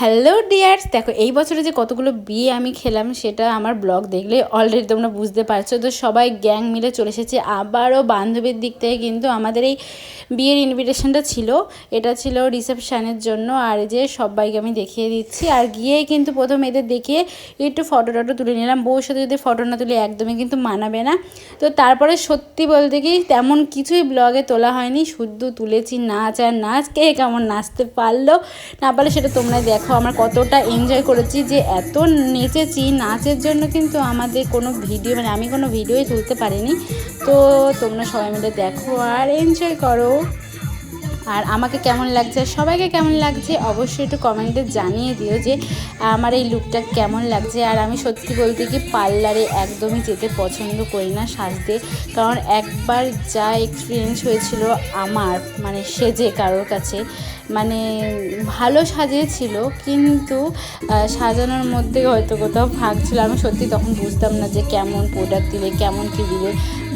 Hello dears দেখো, এই বছরে যে কতগুলো বিয়ে আমি খেলাম, সেটা আমার ব্লগ দেখলে অলরেডি তোমরা বুঝতে পারছ। তো সবাই গ্যাং মিলে চলে এসেছে। আবারও বান্ধবীর দিক থেকে কিন্তু আমাদের এই বিয়ের ইনভিটেশনটা ছিল। এটা ছিল রিসেপশানের জন্য। আর যে সবাইকে আমি দেখিয়ে দিচ্ছি। আর গিয়েই কিন্তু প্রথম এদের দেখিয়ে একটু ফটো টটো তুলে নিলাম। বউর সাথে যদি ফটো না তুলে, একদমই কিন্তু মানাবে না। তো তারপরে সত্যি বলতে কি, তেমন কিছুই ব্লগে তোলা হয়নি। শুধু তুলেছি নাচ আর নাচ। কে কেমন নাচতে পারল না পারলে, সেটা তোমরা দেখো। আমার কতটা এনজয় করেছি যে এত নেচেছি, নাচের জন্য কিন্তু আমাদের কোনো ভিডিও মানে আমি কোনো ভিডিওই তুলতে পারিনি। তো তোমরা সবাই মিলে দেখো আর এনজয় করো। আর আমাকে কেমন লাগছে সবাইকে কেমন লাগছে, অবশ্যই একটু কমেন্টে জানিয়ে দিও যে আমার এই লুকটা কেমন লাগছে। আর আমি সত্যি বলতে কি পার্লারে একদমই যেতে পছন্দ করি না সাজতে, কারণ একবার যা এক্সপিরিয়েন্স হয়েছিল আমার মানে সেজে কারোর কাছে মানে ভালো সাজিয়েছিল, কিন্তু সাজানোর মধ্যে হয়তো কোথাও ভাগ ছিল। আমি সত্যি তখন বুঝতাম না যে কেমন প্রোডাক্ট দিলে কেমন কী দিলে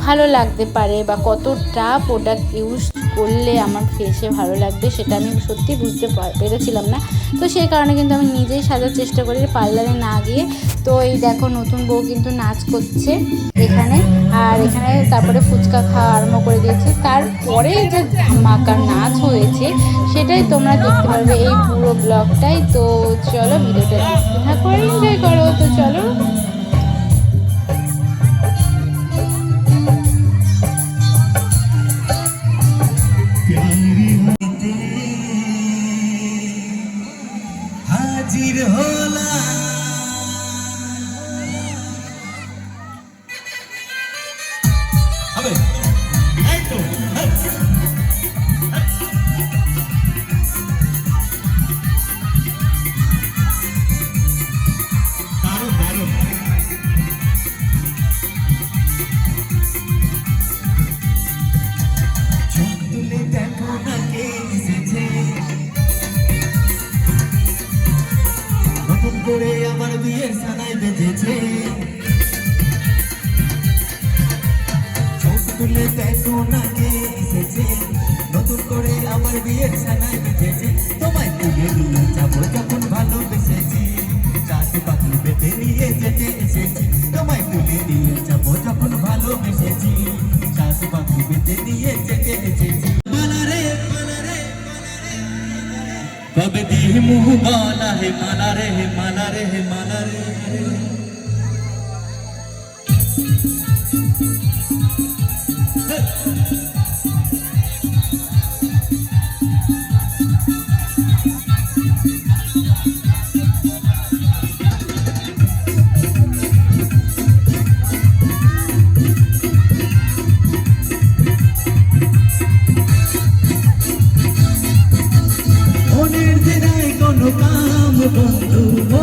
ভালো লাগতে পারে বা কতটা প্রোডাক্ট ইউজ করলে আমার ফেসে ভালো লাগবে সেটা আমি সত্যি বুঝতে পেরেছিলাম না। তো সেই কারণে কিন্তু আমি নিজেই সাজার চেষ্টা করি পার্লারে না গিয়ে। তো এই দেখো নতুন বউ কিন্তু নাচ করছে এখানে। আর এখানে তারপরে ফুচকা খাওয়া আরম্ভ করে দিয়েছে। তারপরে যে ধামাকার নাচ হয়েছে, সেটাই তোমরা দেখতে পারবে এই পুরো ব্লগটাই। তো চলো ভিডিওটা দেখতে করে এনজয় করো। তো চলো। হাজির হলা সানাই বেজেছে চোখ তুলে দেখো না এসেছে। নতুন করে আমার বিয়ের সানাই বেজেছে তোমায় তুলে নিয়ে যাব যখন ভালোবেসেছি। চাষি পাখি পেতে নিয়ে যেতে এসেছি। তোমায় তুলে নিয়ে যাব যখন ভালোবেসেছি। চাষি পাখি পেতে নিয়ে যেতে এসেছি। কবে দিহি মুহ মালা হে মালা রে হে মালা রে হে মালা রে। মনের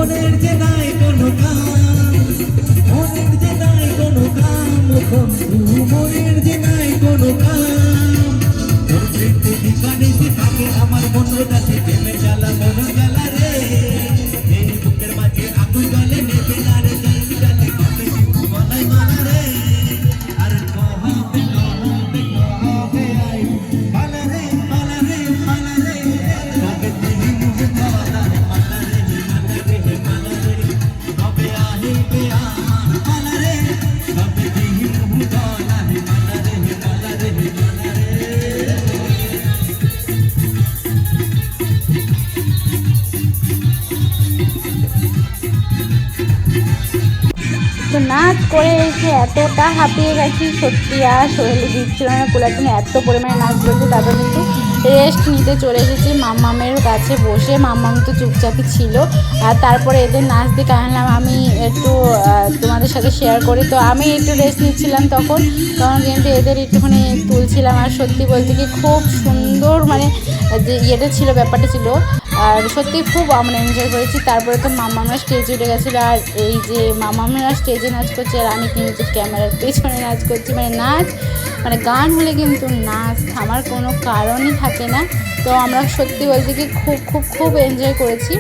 মনের যে নাই কোনো কাম মনের যে নাই কোনো কাম মুখ মনের করে এসে এতটা হাঁপিয়ে গেছি, সত্যি আর শরীরে দিচ্ছিল না কুলার জন্য এত পরিমাণে নাচ করেছে তারপর কিন্তু রেস্ট নিতে চলে এসেছি মাম্মামের কাছে বসে মাম্মাম তো চুপচাপই ছিল। আর তারপরে এদের নাচ দেখে আনলাম, আমি একটু তোমাদের সাথে শেয়ার করি। তো আমি একটু রেস্ট নিচ্ছিলাম তখন তখন কিন্তু এদের একটুখানি তুলছিলাম। আর সত্যি বলতে কি, খুব সুন্দর মানে যে ইয়েটা ছিল, ব্যাপারটা ছিল আর সত্যি খুব আমরা এনজয় করেছি। তারপরে তো মামামরা স্টেজে উঠে গেছিল। আর এই যে মামামরা স্টেজে নাচ করছে আর আমি কিন্তু ক্যামেরার পেছনে নাচ করছি। মানে নাচ মানে গান হলে কিন্তু নাচ, থামার কোনো কারণই থাকে না। তো আমরা সত্যি বলতে কি খুব খুব খুব এনজয় করেছি।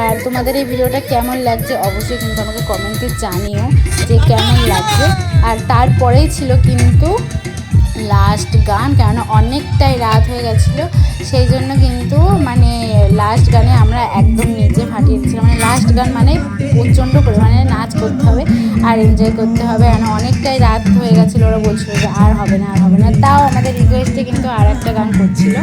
আর তোমাদের এই ভিডিওটা কেমন লাগছে অবশ্যই কিন্তু আমাকে কমেন্টে জানিও যে কেমন লাগছে। আর তারপরেই ছিল কিন্তু লাস্ট গান, কেননা অনেকটাই রাত হয়ে গেছিল। সেই জন্য কিন্তু মানে লাস্ট গানে আমরা একদম নিচে ফাটিয়ে দিয়েছিলাম মানে লাস্ট গান মানে প্রচণ্ড পরিমাণে নাচ করতে হবে আর এনজয় করতে হবে। কারণ অনেকটাই রাত হয়ে গেছিল, ওরা বলছিল যে আর হবে না, আর হবে না। তাও আমাদের রিকোয়েস্টে কিন্তু আর একটা গান করছিল।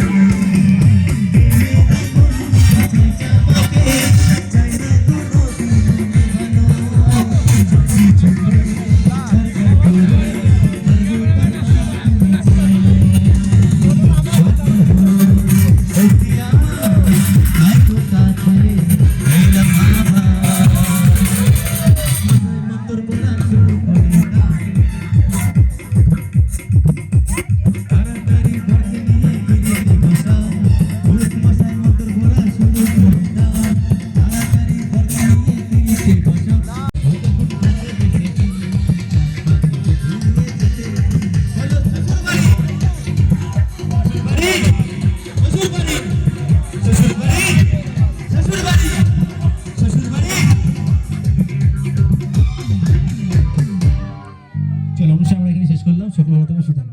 চলো অনুষ্ঠান আমরা এখানে শেষ করলাম। সকল ভালো থাকবে সুতরাং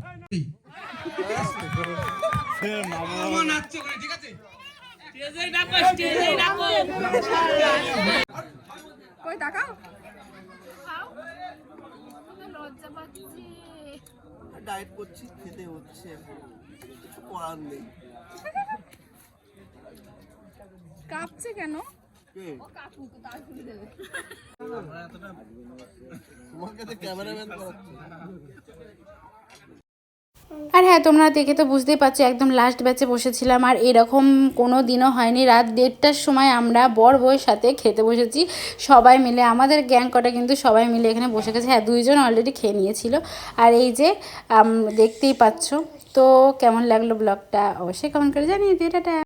কই তাকাও। ডায়েট করছি খেতে হচ্ছে। কিছু করার নেই। কাঁপছে কেন? কে? তোমাকে তো ক্যামেরাম্যান করাচ্ছে আর হ্যাঁ তোমরা দেখে তো বুঝতেই পারছ একদম লাস্ট ব্যাচে বসেছিলাম আর এরকম কোনো দিনও হয়নি। রাত দেড়টার সময় আমরা বর বউয়ের সাথে খেতে বসেছি সবাই মিলে। আমাদের গ্যাং কটা কিন্তু সবাই মিলে এখানে বসে গেছে। হ্যাঁ দুইজন অলরেডি খেয়ে নিয়েছিল। আর এই যে আম, দেখতেই পাচ্ছ। তো কেমন লাগল ব্লগটা অবশ্যই কমেন্ট করে জানিয়ে দিও। টাটা।